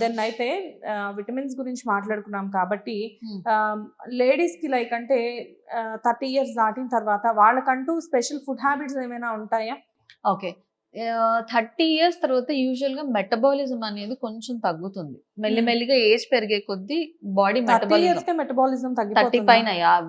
Then అయితే vitamins గురించి మాట్లాడుకున్నాం కాబట్టి Hmm. లేడీస్కి లైక్ అంటే థర్టీ ఇయర్స్ దాటిన తర్వాత వాళ్ళకంటూ స్పెషల్ ఫుడ్ హ్యాబిట్స్ ఏమైనా ఉంటాయా? ఓకే. థర్టీ ఇయర్స్ తర్వాత యూజువల్గా మెటబాలిజం అనేది కొంచెం తగ్గుతుంది. మెల్లిమెల్లిగా ఏజ్ పెరిగే కొద్దీ బాడీ మెటబాలిజం మెటబాలిజం థర్టీ పైన యా-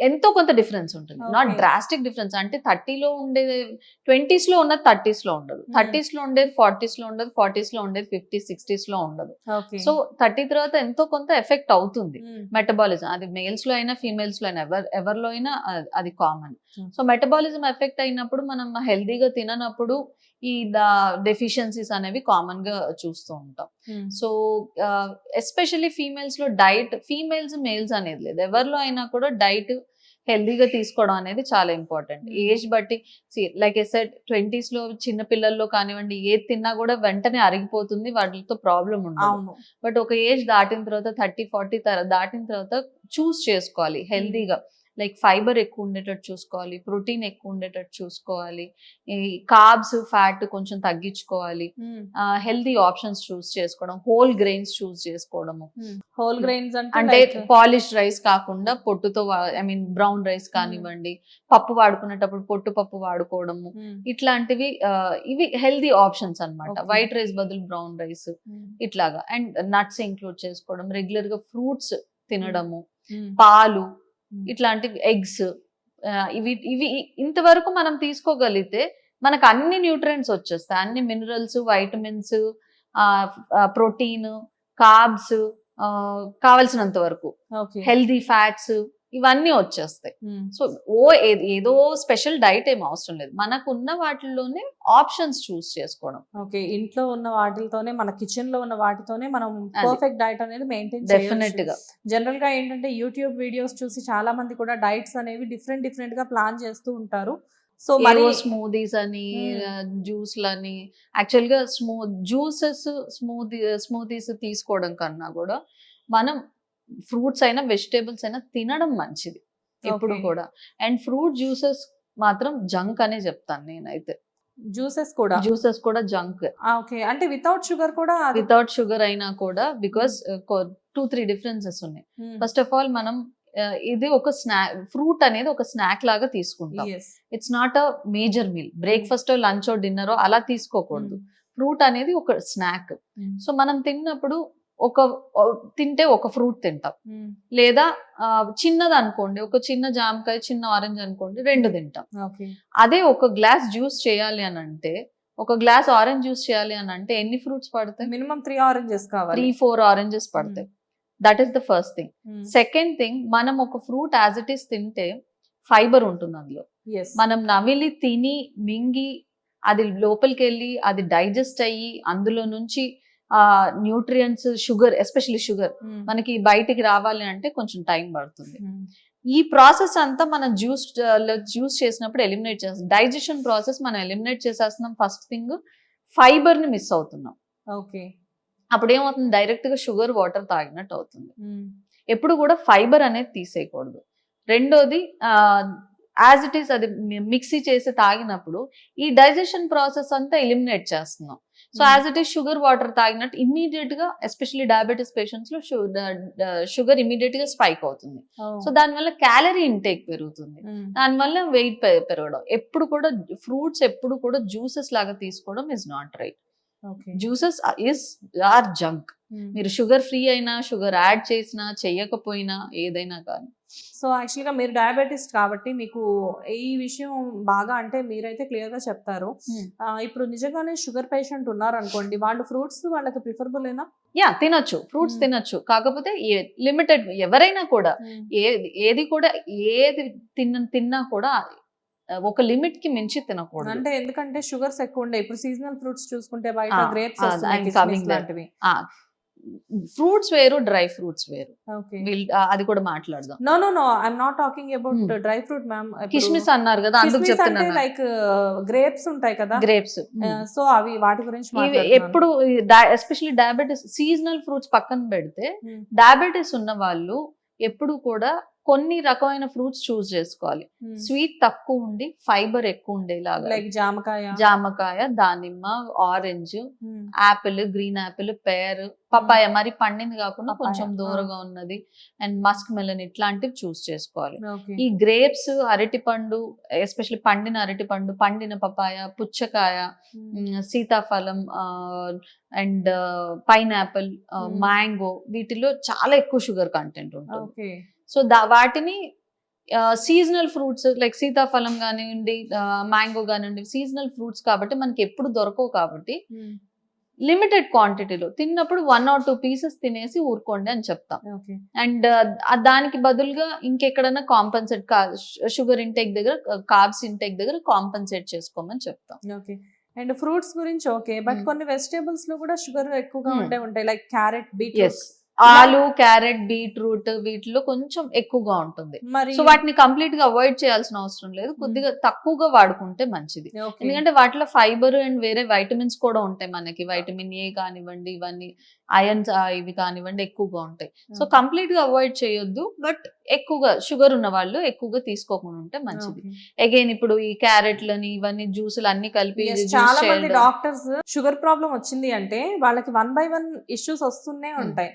ఎంతో కొంత డిఫరెన్స్ ఉంటుంది. నాట్. Drastic difference. అంటే థర్టీలో ఉండేది ట్వంటీస్లో ఉన్నది థర్టీస్లో ఉండదు. Hmm. థర్టీస్లో ఉండేది ఫార్టీస్లో ఉండదు. ఫార్టీస్లో ఉండేది ఫిఫ్టీ సిక్స్టీస్లో ఉండదు సో థర్టీ తర్వాత ఎంతో కొంత ఎఫెక్ట్ అవుతుంది. మెటబాలిజం. అది మేల్స్లో అయినా ఫీమేల్స్లో అయినా ఎవర్ ఎవరిలో అయినా అది కామన్. సో మెటబాలిజం ఎఫెక్ట్ అయినప్పుడు మనం హెల్దీగా తిననప్పుడు ఈ డెఫిషియన్సీస్ అనేవి కామన్గా చూస్తూ ఉంటాం. సో ఎస్పెషల్లీ ఫీమేల్స్లో డైట్ ఫీమేల్స్ మేల్స్ అనేది లేదు. ఎవరిలో అయినా కూడా డైట్ హెల్దీగా తీసుకోవడం అనేది చాలా ఇంపార్టెంట్. ఏజ్ బట్టి లైక్ ఎ సెట్ ట్వంటీస్లో చిన్న పిల్లల్లో కానివ్వండి ఏది తిన్నా కూడా వెంటనే అరిగిపోతుంది వాటితో ప్రాబ్లం ఉండదు. బట్ ఒక ఏజ్ దాటిన తర్వాత థర్టీ ఫార్టీ దాటిన తర్వాత చూస్ చేసుకోవాలి హెల్దీగా లైక్ ఫైబర్ ఎక్కువ ఉండేటట్టు చూసుకోవాలి ప్రోటీన్ ఎక్కువ ఉండేటట్టు చూసుకోవాలి ఈ కార్బ్స్ ఫ్యాట్ కొంచెం తగ్గించుకోవాలి హెల్దీ ఆప్షన్స్ చూస్ చేసుకోవడం హోల్ గ్రెయిన్స్ చూస్ చేసుకోవడము హోల్ గ్రెయిన్స్ అంటే పాలిష్ రైస్ కాకుండా పొట్టుతో ఐ మీన్ బ్రౌన్ రైస్ కానివ్వండి పప్పు వాడుకునేటప్పుడు పొట్టు పప్పు వాడుకోవడము. ఇట్లాంటివి ఇవి హెల్దీ ఆప్షన్స్ అన్నమాట Okay. వైట్ రైస్ బదులు బ్రౌన్ రైస్. ఇట్లాగా అండ్ నట్స్ ఇంక్లూడ్ చేసుకోవడం రెగ్యులర్గా ఫ్రూట్స్ తినడము. పాలు. ఇట్లాంటి ఎగ్స్ ఇవి ఇవి ఇంతవరకు మనం తీసుకోగలిగితే మనకు అన్ని న్యూట్రియంట్స్ వచ్చేస్తాయి. అన్ని మినరల్స్ వైటమిన్స్ ప్రోటీన్ కార్బ్స్ కావలసినంత వరకు. హెల్దీ ఫ్యాట్స్ ఇవన్నీ వచ్చేస్తాయి Hmm. సో ఓ ఏదో స్పెషల్ డైట్ ఏం అవసరం లేదు మనకు ఉన్న వాటిల్లోనే ఆప్షన్స్ చూస్ చేసుకోవడం ఓకే ఇంట్లో ఉన్న వాటితోనే మన కిచెన్లో ఉన్న వాటితోనే మనం. పర్ఫెక్ట్ డైట్ అనేది మెయింటైన్ డెఫినెట్గా జనరల్గా ఏంటంటే యూట్యూబ్ వీడియోస్ చూసి చాలా మంది కూడా డైట్స్ అనేవి డిఫరెంట్ డిఫరెంట్గా ప్లాన్ చేస్తూ ఉంటారు సో మరి స్మూదీస్ అని Hmm. జ్యూస్లని యాక్చువల్గా స్మూ జ్యూసెస్ స్మూదీ స్మూదీస్ తీసుకోవడం కన్నా కూడా మనం ఫ్రూట్స్ అయినా వెజిటేబుల్స్ అయినా తినడం మంచిది. ఎప్పుడు. కూడా. అండ్ ఫ్రూట్ జ్యూసెస్ మాత్రం జంక్ అనే చెప్తాను నేనైతే. జ్యూసెస్ కూడా? జ్యూసెస్ కూడా జంక్. ఓకే. అంటే వితౌట్ షుగర్ కూడా వితౌట్ షుగర్ అయినా కూడా బికాస్ టూ త్రీ డిఫరెన్సెస్ ఉన్నాయి. ఫస్ట్ ఆఫ్ ఆల్ మనం ఇది ఒక స్నాక్ ఫ్రూట్ అనేది ఒక స్నాక్ లాగా తీసుకుంటాం. It's not a major meal breakfast lunch dinner అలా తీసుకోకూడదు. ఫ్రూట్ అనేది ఒక స్నాక్. సో మనం తిన్నప్పుడు ఒక తింటే ఒక ఫ్రూట్ తింటాం. లేదా చిన్నది అనుకోండి ఒక చిన్న జామకాయ చిన్న ఆరెంజ్ అనుకోండి రెండు తింటాం. ఓకే. అదే ఒక గ్లాస్ జ్యూస్ చేయాలి అని అంటే ఒక గ్లాస్ ఆరెంజ్ జ్యూస్ చేయాలి అని అంటే ఎన్ని ఫ్రూట్స్ పడతాయి? మినిమం త్రీ ఆరెంజెస్ త్రీ కావాలి ఫోర్ ఆరెంజెస్ పడతాయి. That is the first thing. Second thing మనం ఒక ఫ్రూట్ యాజ్ ఇట్ ఈస్ తింటే ఫైబర్ ఉంటుంది అందులో. Yes. మనం నమిలి తిని మింగి అది లోపలికి వెళ్ళి అది డైజెస్ట్ అయ్యి అందులో నుంచి న్యూట్రియంట్స్ షుగర్ ఎస్పెషల్లీ షుగర్. మనకి బయటికి రావాలి అంటే కొంచెం టైం పడుతుంది. Hmm. ఈ ప్రాసెస్ అంతా మనం జ్యూస్ జ్యూస్ చేసినప్పుడు ఎలిమినేట్ చేస్తాం. డైజెషన్ ప్రాసెస్ మనం ఎలిమినేట్ చేసేస్తున్నాం ఫస్ట్ థింగ్ ఫైబర్ని మిస్ అవుతున్నాం. ఓకే అప్పుడు ఏమవుతుంది? డైరెక్ట్గా షుగర్ వాటర్ తాగినట్టు అవుతుంది. Hmm. ఎప్పుడు కూడా ఫైబర్ అనేది తీసేయకూడదు. రెండోది యాజ్ ఇట్ ఈస్ అది మిక్సీ చేసి తాగినప్పుడు ఈ డైజెషన్ ప్రాసెస్ అంతా ఎలిమినేట్ చేస్తున్నాం. So. As it is sugar water తాగినట్టు ఇమీడియట్గా ఎస్పెషల్లీ డయాబెటీస్ పేషెంట్స్లో షుగర్ ఇమీడియట్గా స్పైక్ అవుతుంది. సో దానివల్ల క్యాలరీ ఇంటేక్ పెరుగుతుంది Hmm. దానివల్ల వెయిట్ పెరగడం ఎప్పుడు కూడా ఫ్రూట్స్ ఎప్పుడు కూడా జ్యూసెస్ లాగా తీసుకోవడం is not right. Juices is are junk Hmm. మీరు షుగర్ ఫ్రీ అయినా షుగర్ యాడ్ చేసినా చెయ్యకపోయినా ఏదైనా కానీ. సో యాక్చువల్గా మీరు డయాబెటిస్ కాబట్టి మీకు ఈ విషయం బాగా అంటే మీరైతే క్లియర్గా చెప్తారు. Hmm. ఇప్పుడు నిజంగానే షుగర్ పేషెంట్ ఉన్నారు అనుకోండి వాళ్ళు ఫ్రూట్స్ వాళ్ళకి ప్రిఫరబుల్ ఏనా? యా తినొచ్చు. Fruits Hmm. తినొచ్చు. కాకపోతే లిమిటెడ్ ఎవరైనా కూడా ఏది ఏది కూడా ఏది తిన్న తిన్నా కూడా ఒక లిమిట్కి మించి తినకూడదు. అంటే ఎందుకంటే షుగర్స్ ఎక్కువ ఉండే. ఇప్పుడు సీజనల్ ఫ్రూట్స్ చూసుకుంటే బయట గ్రేప్స్. లాంటివి. ఫ్రూట్స్ వేరు డ్రై ఫ్రూట్స్ వేరు. అది కూడా మాట్లాడదాం. No no no I'm not talking about Hmm. Dry fruit ma'am కిస్మిస్ అన్నారు కదా అందుకు చెప్తున్నాను లైక్ గ్రేప్స్ ఉంటాయి కదా. గ్రేప్స్. సో అవి వాటి గురించి. ఎప్పుడు ఎస్పెషల్లీ డయాబెటీస్ సీజనల్ ఫ్రూట్స్ పక్కన పెడితే Hmm. డయాబెటీస్ ఉన్న వాళ్ళు ఎప్పుడు కూడా కొన్ని రకమైన ఫ్రూట్స్ చూస్ చేసుకోవాలి. స్వీట్ తక్కువ ఉండి ఫైబర్ ఎక్కువ ఉండేలాగా. లైక్ జామకాయ. జామకాయ దానిమ్మ orange Hmm. Apple green apple pear papaya. మరి పండింది కాకుండా కొంచెం. దూరంగా ఉన్నది. అండ్ మస్క్ మెలన్ ఇట్లాంటివి చూస్ చేసుకోవాలి. ఈ గ్రేప్స్ అరటిపండు ఎస్పెషల్లీ పండిన అరటిపండు పండిన పపాయ పుచ్చకాయ సీతాఫలం అండ్ పైనాపిల్ Hmm. మ్యాంగో వీటిలో చాలా ఎక్కువ షుగర్ కంటెంట్ ఉంటుంది. సో దా వాటిని సీజనల్ ఫ్రూట్స్ లైక్ సీతాఫలం కానివ్వండి మ్యాంగో కానివ్వండి సీజనల్ ఫ్రూట్స్ కాబట్టి మనకి ఎప్పుడు దొరకవు కాబట్టి లిమిటెడ్ క్వాంటిటీలో తిన్నప్పుడు వన్ ఆర్ టూ పీసెస్ తినేసి ఊరుకోండి అని చెప్తాం. ఓకే అండ్ దానికి బదులుగా ఇంకెక్కడైనా కాంపన్సేట్ షుగర్ ఇంటేక్ దగ్గర కార్బ్స్ ఇంటేక్ దగ్గర కాంపన్సేట్ చేసుకోమని చెప్తాం. ఓకే అండ్ ఫ్రూట్స్ గురించి ఓకే బట్ Hmm. కొన్ని వెజిటేబుల్స్లో కూడా షుగర్ ఎక్కువగా Hmm. ఉండే ఉంటాయి. లైక్ క్యారెట్ బీట్ ఆలు క్యారెట్ బీట్రూట్ వీటిలో కొంచెం ఎక్కువగా ఉంటుంది. సో వాటిని కంప్లీట్గా అవాయిడ్ చేయాల్సిన అవసరం లేదు. కొద్దిగా తక్కువగా వాడుకుంటే మంచిది. ఎందుకంటే వాటిలో ఫైబర్ అండ్ వేరే వైటమిన్స్ కూడా ఉంటాయి మనకి. వైటమిన్ ఏ కానివ్వండి ఇవన్నీ అయన్స్ ఇవి కానివ్వండి ఎక్కువగా ఉంటాయి. సో. కంప్లీట్గా అవాయిడ్ చేయొద్దు. బట్ ఎక్కువగా షుగర్ ఉన్న వాళ్ళు ఎక్కువగా తీసుకోకుండా ఉంటే మంచిది. అగైన్ ఇప్పుడు ఈ క్యారెట్లని ఇవన్నీ జ్యూసులు అన్ని కలిపి చాలా మంది. డాక్టర్స్ షుగర్ ప్రాబ్లం వచ్చింది అంటే వాళ్ళకి వన్ బై వన్ ఇష్యూస్ వస్తూనే. ఉంటాయి.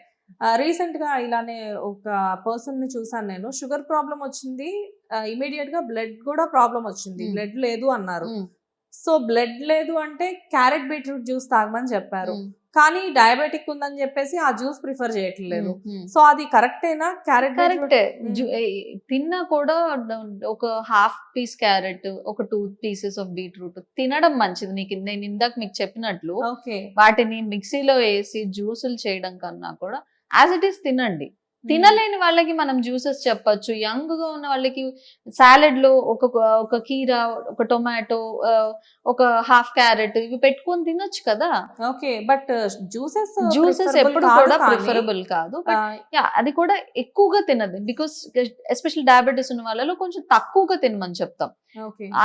రీసెంట్గా ఇలానే ఒక పర్సన్ని చూసాను నేను. షుగర్ ప్రాబ్లం వచ్చింది. ఇమీడియట్గా బ్లడ్ కూడా ప్రాబ్లం వచ్చింది. బ్లడ్ లేదు అన్నారు. సో బ్లడ్ లేదు అంటే క్యారెట్ బీట్రూట్ జ్యూస్ తాగమని చెప్పారు. కానీ డయాబెటిక్ ఉందని చెప్పేసి ఆ జ్యూస్ ప్రిఫర్ చేయట్లేదు. సో అది కరెక్టేనా? క్యారెట్ కరెక్టే. తిన్నా కూడా ఒక హాఫ్ పీస్ క్యారెట్ ఒక టూ పీసెస్ ఆఫ్ బీట్రూట్ తినడం మంచిది. నీకు నేను ఇందాక మీకు చెప్పినట్లు ఓకే. వాటిని మిక్సీలో వేసి జ్యూసులు చేయడం కన్నా కూడా యాజ్ ఇట్ ఈస్ తినండి. తినలేని వాళ్ళకి మనం జ్యూసెస్ చెప్పొచ్చు. యంగ్గా ఉన్న వాళ్ళకి సాలెడ్లో ఒక ఒక కీరా ఒక టొమాటో ఒక హాఫ్ క్యారెట్ ఇవి పెట్టుకొని తినొచ్చు కదా. ఓకే బట్ జ్యూసెస్ జ్యూసెస్ ఎప్పుడు కూడా ప్రిఫరబుల్ కాదు. అది కూడా ఎక్కువగా తినదు బికాస్ ఎస్పెషల్ డయాబెటీస్ ఉన్న వాళ్ళలో కొంచెం తక్కువగా తినమని చెప్తాం.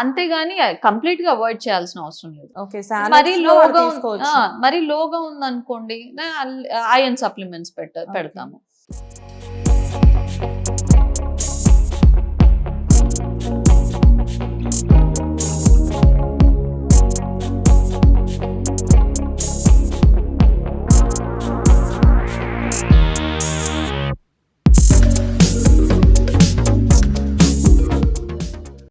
అంతేగాని కంప్లీట్గా అవాయిడ్ చేయాల్సిన అవసరం లేదు. మరీ లోగా మరీ లోగా ఉందనుకోండి ఐరన్ సప్లిమెంట్స్ పెట్ట పెడతాము.